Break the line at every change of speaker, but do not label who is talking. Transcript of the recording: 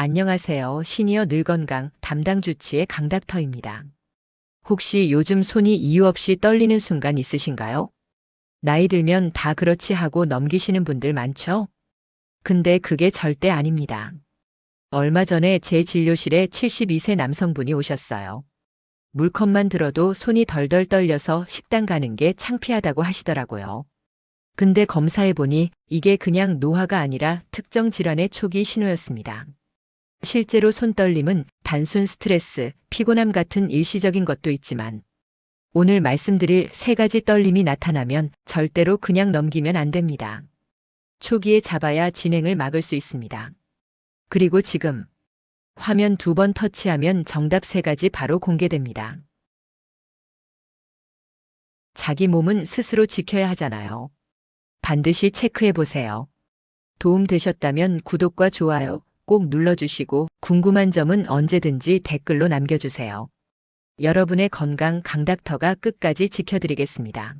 안녕하세요. 시니어 늙건강 담당 주치의 강닥터입니다. 혹시 요즘 손이 이유 없이 떨리는 순간 있으신가요? 나이 들면 다 그렇지 하고 넘기시는 분들 많죠? 근데 그게 절대 아닙니다. 얼마 전에 제 진료실에 72세 남성분이 오셨어요. 물컵만 들어도 손이 덜덜 떨려서 식당 가는 게 창피하다고 하시더라고요. 근데 검사해보니 이게 그냥 노화가 아니라 특정 질환의 초기 신호였습니다. 실제로 손떨림은 단순 스트레스, 피곤함 같은 일시적인 것도 있지만 오늘 말씀드릴 세 가지 떨림이 나타나면 절대로 그냥 넘기면 안 됩니다. 초기에 잡아야 진행을 막을 수 있습니다. 그리고 지금 화면 두 번 터치하면 정답 세 가지 바로 공개됩니다. 자기 몸은 스스로 지켜야 하잖아요. 반드시 체크해 보세요. 도움 되셨다면 구독과 좋아요 꼭 눌러주시고 궁금한 점은 언제든지 댓글로 남겨주세요. 여러분의 건강 강닥터가 끝까지 지켜드리겠습니다.